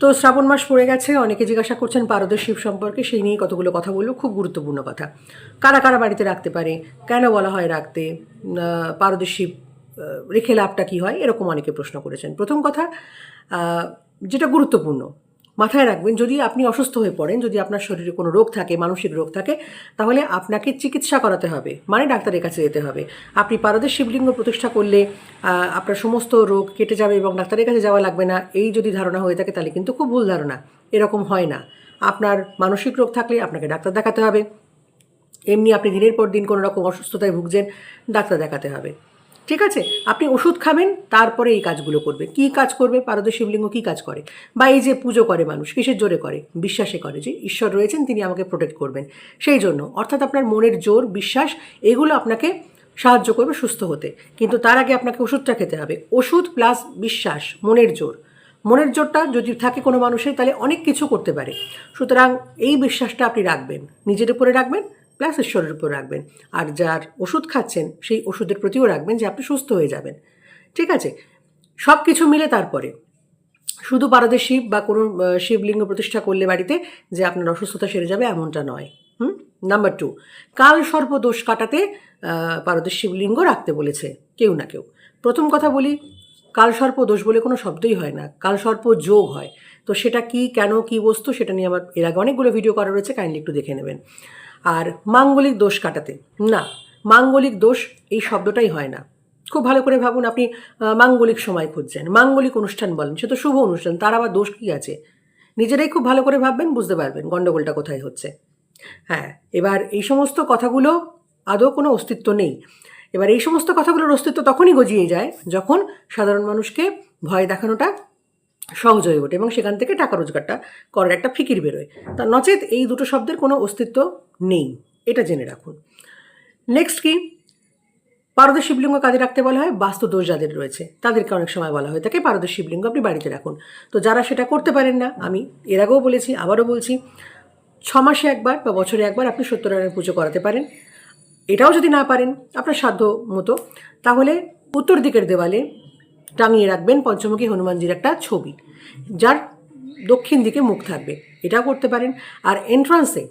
তো শ্রাবণ মাস পড়ে গেছে, অনেকে জিজ্ঞাসা করছেন পারদের শিব সম্পর্কে, সেই নিয়ে কতগুলো কথা বলব খুব গুরুত্বপূর্ণ কথা। কারা কারা বাড়িতে রাখতে পারে? কেন বলা হয় রাখতে? পারদের শিব রেখে লাভটা কী হয়? এরকম অনেকে প্রশ্ন করেছেন। প্রথম কথা যেটা গুরুত্বপূর্ণ মাথায় রাখবেন, যদি আপনি অসুস্থ হয়ে পড়েন, যদি আপনার শরীরে কোনো রোগ থাকে, মানসিক রোগ থাকে, তাহলে আপনাকে চিকিৎসা করাতে হবে মানে ডাক্তারের কাছে যেতে হবে। আপনি পারদের শিবলিঙ্গ প্রতিষ্ঠা করলে আপনার সমস্ত রোগ কেটে যাবে এবং ডাক্তারের কাছে যাওয়া লাগবে না, এই যদি ধারণা হয়ে থাকে, তাহলে কিন্তু খুব ভুল ধারণা, এরকম হয় না। আপনার মানসিক রোগ থাকলে আপনাকে ডাক্তার দেখাতে হবে। এমনি আপনি দিনের পর দিন কোনো রকম অসুস্থতায় ভুগছেন, ডাক্তার দেখাতে হবে। ঠিক আছে? আপনি ওষুধ খাবেন, তারপরে এই কাজগুলো করবে। কি কাজ করবে? পারদ শিবলিঙ্গ কী কাজ করে? বা এই যে পুজো করে মানুষ, কিসের জোরে করে? বিশ্বাসে করে যে ঈশ্বর রয়েছেন, তিনি আমাকে প্রোটেক্ট করবেন। সেই জন্য, অর্থাৎ আপনার মনের জোর, বিশ্বাস, এগুলো আপনাকে সাহায্য করবে সুস্থ হতে। কিন্তু তার আগে আপনাকে ওষুধটা খেতে হবে। ওষুধ প্লাস বিশ্বাস, মনের জোর। মনের জোরটা যদি থাকে কোনো মানুষের, তাহলে অনেক কিছু করতে পারে। সুতরাং এই বিশ্বাসটা আপনি রাখবেন। নিজের উপরে রাখবেন প্লাস ঈশ্বরের উপর রাখবেন। আর যার ওষুধ খাচ্ছেন, সেই ওষুধের প্রতিও রাখবেন যে আপনি সুস্থ হয়ে যাবেন। ঠিক আছে? সব কিছু মিলে তারপরে শুধু পারদে শিব বা কোনো শিবলিঙ্গ প্রতিষ্ঠা করলে বাড়িতে যে আপনার অসুস্থতা সেরে যাবে এমনটা নয়। হুম? নাম্বার টু কাল সর্প দোষ কাটাতে পারদের শিবলিঙ্গ রাখতে বলেছে, কেউ না কেউ। প্রথম কথা বলি, কাল সর্প দোষ বলে কোনো শব্দই হয় না। কাল সর্প যোগ হয়। তো সেটা কি, কেন, কি বস্তু, সেটা নিয়ে আমার, এর আগে অনেকগুলো ভিডিও করা রয়েছে কাইন্ডলি একটু দেখে নেবেন। আর মাঙ্গলিক দোষ কাটাতে। না, মাঙ্গলিক দোষ এই শব্দটাই হয় না। খুব ভালো করে ভাবুন আপনি মাঙ্গলিক সময় খুঁজছেন, মাঙ্গলিক অনুষ্ঠান বলেন, সে তো শুভ অনুষ্ঠান, তার আবার দোষ কী আছে? নিজেরাই খুব ভালো করে ভাববেন, বুঝতে পারবেন গণ্ডগোলটা কোথায় হচ্ছে। হ্যাঁ এবার এই সমস্ত কথাগুলো আদৌ কোনো অস্তিত্ব নেই। এবার এই সমস্ত কথাগুলোর অস্তিত্ব তখনই গজিয়ে যায় যখন সাধারণ মানুষকে ভয় দেখানোটা সহজ হয়ে ওঠে এবং সেখান থেকে টাকা রোজগারটা করার একটা ফিকির বেরোয়। তা নচেত এই দুটো শব্দের কোনো অস্তিত্ব নেই, এটা জেনে রাখুন। নেক্সট কি? পারদের শিবলিঙ্গ কাজে রাখতে বলা হয়, বাস্তু দোষ যাদের রয়েছে, তাদেরকে অনেক সময় বলা হয়ে থাকে পারদের শিবলিঙ্গ আপনি বাড়িতে রাখুন। তো যারা সেটা করতে পারেন না, আমি এর আগেও বলেছি, আবারও বলছি, ছ মাসে একবার বা বছরে একবার আপনি সত্যনারায়ণ পুজো করাতে পারেন। এটাও যদি না পারেন, আপনার সাধ্য মতো, তাহলে উত্তর দিকের দেওয়ালে টাঙিয়ে রাখবেন পঞ্চমুখী হনুমানজির একটা ছবি, যার দক্ষিণ দিকে মুখ থাকবে। এটাও করতে পারেন। আর এন্ট্রান্সে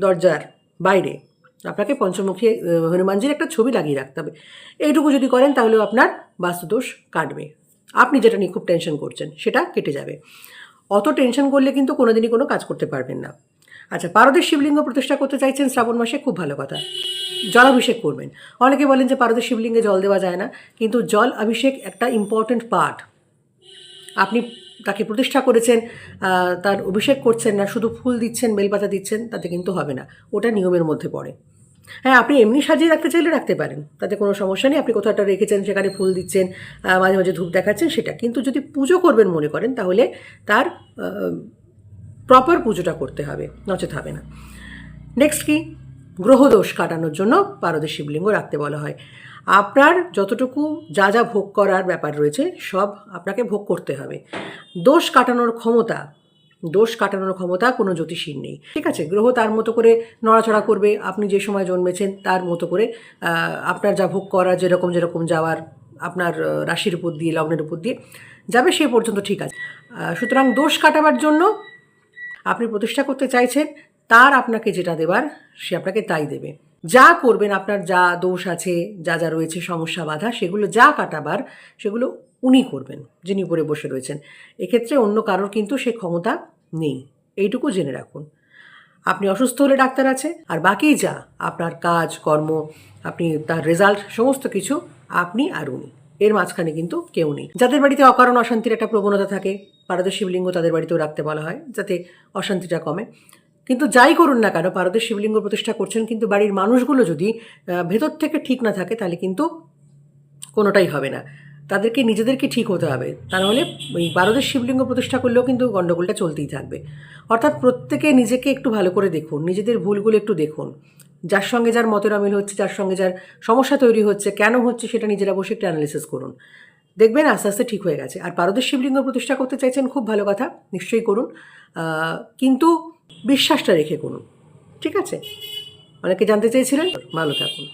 দরজার বাইরে, আপনাকে পঞ্চমুখী হনুমানজির একটা ছবি লাগিয়ে রাখতে হবে। এইটুকু যদি করেন, তাহলেও আপনার বাস্তুদোষ কাটবে। আপনি যেটা নিয়ে খুব টেনশন করছেন, সেটা কেটে যাবে। অত টেনশন করলে কিন্তু কোনোদিনই কোনো কাজ করতে পারবেন না। আচ্ছা পারদের শিবলিঙ্গ প্রতিষ্ঠা করতে চাইছেন শ্রাবণ মাসে, খুব ভালো কথা। জলাভিষেক করবেন। অনেকে বলেন যে পারদের শিবলিঙ্গে জল দেওয়া যায় না, কিন্তু জল অভিষেক একটা ইম্পর্ট্যান্ট পার্ট আপনি তাকে প্রতিষ্ঠা করেছেন তার অভিষেক করছেন না, শুধু ফুল দিচ্ছেন, বেলপাতা দিচ্ছেন, তাতে কিন্তু হবে না। ওটা নিয়মের মধ্যে পড়ে। হ্যাঁ আপনি এমনি সাজিয়ে রাখতে চাইলে রাখতে পারেন, তাতে কোনো সমস্যা নেই। আপনি কোথাও একটা রেখেছেন, সেখানে ফুল দিচ্ছেন মাঝে মাঝে ধূপ দেখাচ্ছেন, সেটা। কিন্তু যদি পুজো করবেন মনে করেন, তাহলে তার প্রপার পুজোটা করতে হবে, নচেত হবে না। নেক্সট কি? গ্রহদোষ কাটানোর জন্য পারদের শিবলিঙ্গ রাখতে বলা হয়। আপনার যতটুকু যা যা ভোগ করার ব্যাপার রয়েছে, সব আপনাকে ভোগ করতে হবে। দোষ কাটানোর ক্ষমতা, দোষ কাটানোর ক্ষমতা কোনো জ্যোতিষীর নেই। ঠিক আছে? গ্রহ তার মতো করে নড়াচড়া করবে, আপনি যে সময় জন্মেছেন তার মতো করে আপনার যা ভোগ করা যেরকম যেরকম যাওয়ার আপনার রাশির উপর দিয়ে, লগ্নের উপর দিয়ে, যাবে সে পর্যন্ত ঠিক আছে। সুতরাং দোষ কাটাবার জন্য আপনি প্রতিষ্ঠা করতে চাইছেন, তার আপনাকে যেটা দেবার, সে আপনাকে তাই দেবে। যা করবেন, আপনার যা দোষ আছে, যা যা রয়েছে, সমস্যা, বাধা, সেগুলো যা কাটাবার, সেগুলো উনি করবেন, যিনি উপরে বসে রয়েছেন। এক্ষেত্রে অন্য কারোর কিন্তু সে ক্ষমতা নেই, এইটুকু জেনে রাখুন। আপনি অসুস্থ হলে ডাক্তার আছে, আর বাকি যা, আপনার কাজ, কর্ম, আপনি তার রেজাল্ট সমস্ত কিছু আপনি আর উনি। এর মাঝখানে কিন্তু কেউ নেই। যাদের বাড়িতে অকারণ অশান্তির একটা প্রবণতা থাকে পারদের শিবলিঙ্গ তাদের বাড়িতেও রাখতে বলা হয়, যাতে অশান্তিটা কমে। কিন্তু যাই করুন না কেন পারদের শিবলিঙ্গ প্রতিষ্ঠা করছেন, কিন্তু বাড়ির মানুষগুলো যদি ভেতর থেকে ঠিক না থাকে, তাহলে কিন্তু কোনোটাই হবে না। তাদেরকে, নিজেদেরকে ঠিক হতে হবে। তা নাহলে ওই বারোদের শিবলিঙ্গ প্রতিষ্ঠা করলেও কিন্তু গণ্ডগোলটা চলতেই থাকবে। অর্থাৎ প্রত্যেকে নিজেকে একটু ভালো করে দেখুন, নিজেদের ভুলগুলো একটু দেখুন। যার সঙ্গে যার মতের অমিল হচ্ছে, যার সঙ্গে যার সমস্যা তৈরি হচ্ছে, কেন হচ্ছে সেটা নিজেরা বসে একটু অ্যানালিসিস করুন। দেখবেন আস্তে আস্তে ঠিক হয়ে গেছে। আর পারদের শিবলিঙ্গ প্রতিষ্ঠা করতে চাইছেন খুব ভালো কথা, নিশ্চয়ই করুন। কিন্তু বিশ্বাসটা রেখে করুন, ঠিক আছে? অনেকে জানতে চেয়েছিলেন, ভালো থাকুন।